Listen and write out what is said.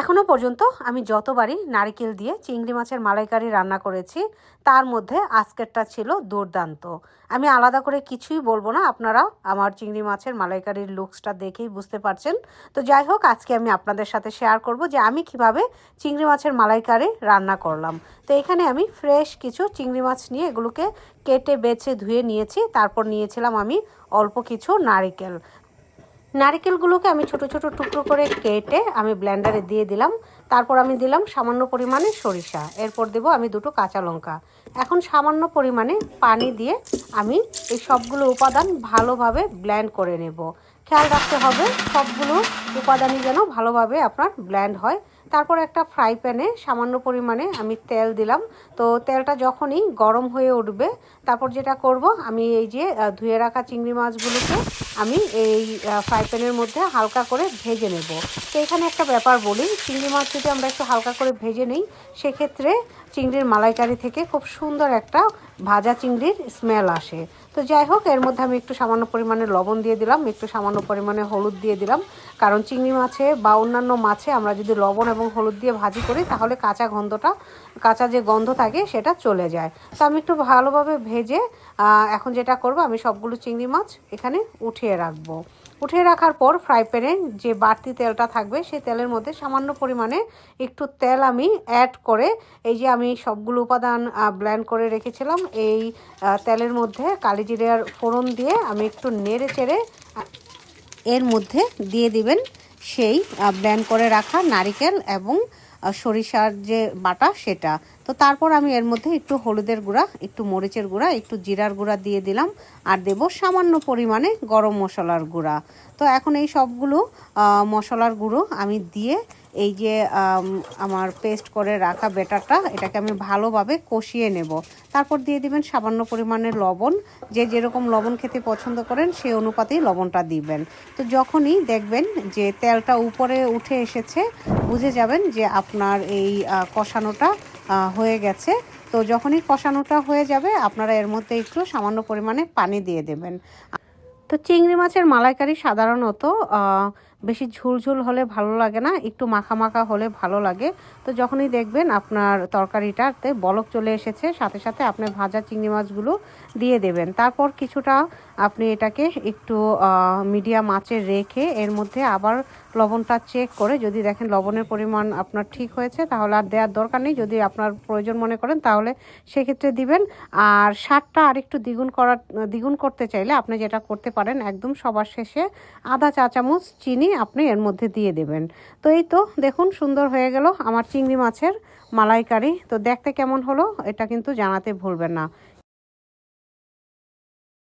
এখনও পর্যন্ত আমি যতবারই নারকেল দিয়ে চিংড়ি মাছের মালাইকারি রান্না করেছি, তার মধ্যে আজকেরটা ছিল দুর্দান্ত। আমি আলাদা করে কিছুই বলব না আপনারা আমার চিংড়ি মাছের মালাইকারির লুকসটা দেখেই বুঝতে পারছেন। তো যাই হোক, আজকে আমি আপনাদের সাথে শেয়ার করব যে আমি কীভাবে চিংড়ি মাছের মালাইকারি রান্না করলাম। তো এখানে আমি ফ্রেশ কিছু চিংড়ি মাছ নিয়ে এগুলোকে কেটে, বেছে, ধুয়ে নিয়েছি। তারপর নিয়েছিলাম আমি অল্প কিছু নারিকেল। নারকেলগুলোকে আমি ছোট ছোট টুকরো করে কেটে আমি ব্ল্যান্ডারে দিয়ে দিলাম। তারপর আমি দিলাম সামান্য পরিমাণে সরিষা। এরপর দেব আমি দুটো কাঁচা লঙ্কা। এখন সামান্য পরিমাণে পানি দিয়ে আমি এই সবগুলো উপাদান ভালোভাবে ব্ল্যান্ড করে নেব। খেয়াল রাখতে হবে, সবগুলো উপাদানই যেন ভালোভাবে আপনার ব্ল্যান্ড হয়। তারপর একটা ফ্রাই প্যানে সামান্য পরিমাণে আমি তেল দিলাম। তো তেলটা যখনই গরম হয়ে উঠবে, তারপর যেটা করব, আমি এই যে ধুয়ে রাখা চিংড়ি মাছগুলোকে আমি এই ফ্রাই প্যানের মধ্যে হালকা করে ভেজে নেব। তো এখানে একটা ব্যাপার বলি, চিংড়ি মাছ যদি আমরা একটু হালকা করে ভেজে নিই, সেক্ষেত্রে চিংড়ির মালাইকারি থেকে খুব সুন্দর একটা ভাজা চিংড়ির স্মেল আসে। তো যাই হোক, এর মধ্যে আমি একটু সামান্য পরিমাণে লবণ দিয়ে দিলাম, একটু সামান্য পরিমাণে হলুদ দিয়ে দিলাম। কারণ চিংড়ি মাছে বা অন্যান্য মাছে আমরা যদি লবণ এবং হলুদ দিয়ে ভাজি করি, তাহলে কাঁচা গন্ধটা, কাঁচা যে গন্ধ থাকে সেটা চলে যায়। তো আমি একটু ভালোভাবে ভেজে এখন যেটা করব, আমি সবগুলো চিংড়ি মাছ এখানে উঠিয়ে রাখব। উঠিয়ে রাখার পর ফ্রাই প্যানে যে বাড়তি তেলটা থাকবে, সেই তেলের মধ্যে সামান্য পরিমাণে একটু তেল আমি অ্যাড করে এই যে আমি সবগুলো উপাদান ব্ল্যান্ড করে রেখেছিলাম, এই তেলের মধ্যে কালিজিরার ফোড়ন দিয়ে আমি একটু নেড়ে চেড়ে এর মধ্যে দিয়ে দিবেন সেই ব্ল্যান্ড করে রাখা নারিকেল এবং সরিষার যে বাটা সেটা। তো তারপর আমি এর মধ্যে একটু হলুদের গুঁড়া, একটু মরিচের গুঁড়া, একটু জিরার গুঁড়া দিয়ে দিলাম আর দেব সামান্য পরিমাণে গরম মশলার গুঁড়া। তো এখন এই সবগুলো মশলার গুঁড়ো আমি দিয়ে এই যে আমার পেস্ট করে রাখা বেটারটা এটাকে আমি ভালোভাবে কষিয়ে নেব। তারপর দিয়ে দিবেন সামান্য পরিমাণে লবণ। যে যেরকম লবণ খেতে পছন্দ করেন সেই অনুপাতেই লবণটা দিবেন। তো যখনই দেখবেন যে তেলটা উপরে উঠে এসেছে, বুঝে যাবেন যে আপনার এই কষানোটা হয়ে গেছে। তো যখনই কষানোটা হয়ে যাবে, আপনারা এর মধ্যে একটু সামান্য পরিমাণে পানি দিয়ে দেবেন। তো চিংড়ি মাছের মালাইকারি সাধারণত বেশি ঝুলঝুল হলে ভালো লাগে না, একটু মাখা মাখা হলে ভালো লাগে। তো যখনই দেখবেন আপনার তরকারিটাতে বলক চলে এসেছে, সাথে সাথে আপনি ভাজা চিংড়ি মাছগুলো দিয়ে দেবেন। তারপর কিছুটা আপনি এটাকে একটু মিডিয়াম আঁচে রেখে এর মধ্যে আবার লবণটা চেক করে যদি দেখেন লবণের পরিমাণ আপনার ঠিক হয়েছে, তাহলে আর দেওয়ার দরকার নেই। যদি আপনার প্রয়োজন মনে করেন, তাহলে সেক্ষেত্রে দিবেন। আর স্বাদটা আরেকটু দ্বিগুণ করার, দ্বিগুণ করতে চাইলে আপনি যেটা করতে পারেন, একদম সবার শেষে আধা চা চামচ চিনি আপনি এর মধ্যে দিয়ে দেবেন। তো এই তো দেখুন সুন্দর হয়ে গেল আমার চিংড়ি মাছের মালাইকারি। তো দেখতে কেমন হলো এটা কিন্তু জানাতে ভুলবেন না।